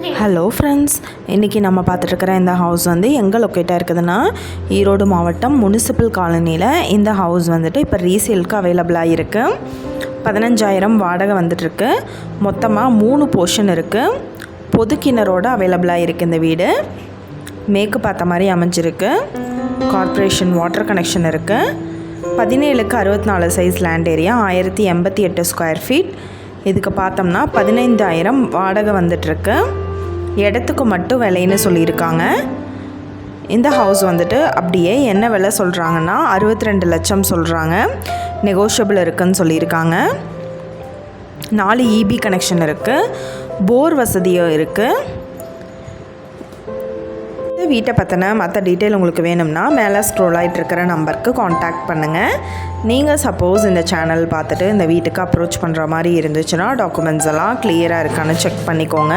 Hello friends இன்றைக்கி நம்ம பார்த்துட்ருக்கிற இந்த ஹவுஸ் வந்து எங்கே லொக்கேட்டாக இருக்குதுன்னா ஈரோடு மாவட்டம் முனிசிபல் காலனியில் இந்த ஹவுஸ் வந்துட்டு இப்போ ரீசேலுக்கு அவைலபிளாக இருக்குது பதினஞ்சாயிரம் வாடகை வந்துட்டுருக்கு. மொத்தமாக மூணு போர்ஷன் இருக்குது பொது கிணறோட அவைலபிளாக இருக்குது இந்த வீடு. மேற்கு பார்த்த மாதிரி அமைஞ்சிருக்கு. கார்ப்பரேஷன் வாட்டர் கனெக்ஷன் இருக்குது பதினேழுக்கு அறுபத்தி நாலு சைஸ் லேண்ட் ஏரியா ஆயிரத்தி எண்பத்தி எட்டு ஸ்கொயர் ஃபீட் இதுக்கு பார்த்தோம்னா பதினைந்தாயிரம் வாடகை வந்துட்டுருக்கு. இடத்துக்கு மட்டும் விலைன்னு சொல்லியிருக்காங்க. இந்த ஹவுஸ் வந்துட்டு அப்படியே என்ன விலை சொல்கிறாங்கன்னா அறுபத்தி ரெண்டு லட்சம் சொல்கிறாங்க நெகோஷியபிள் இருக்குன்னு சொல்லியிருக்காங்க. நாலு இபி கனெக்ஷன் இருக்குது போர் வசதியும் இருக்குது வீட்டை பற்றின மற்ற டீட்டெயில் உங்களுக்கு வேணும்னா மேலே ஸ்க்ரோல் ஆகிட்டு இருக்கிற நம்பருக்கு காண்டாக்ட் பண்ணுங்கள் நீங்கள் சப்போஸ் இந்த சேனல் பார்த்துட்டு இந்த வீட்டுக்கு அப்ரோச் பண்ணுற மாதிரி இருந்துச்சுன்னா டாக்குமெண்ட்ஸ் எல்லாம் கிளியராக இருக்கான்னு செக் பண்ணிக்கோங்க.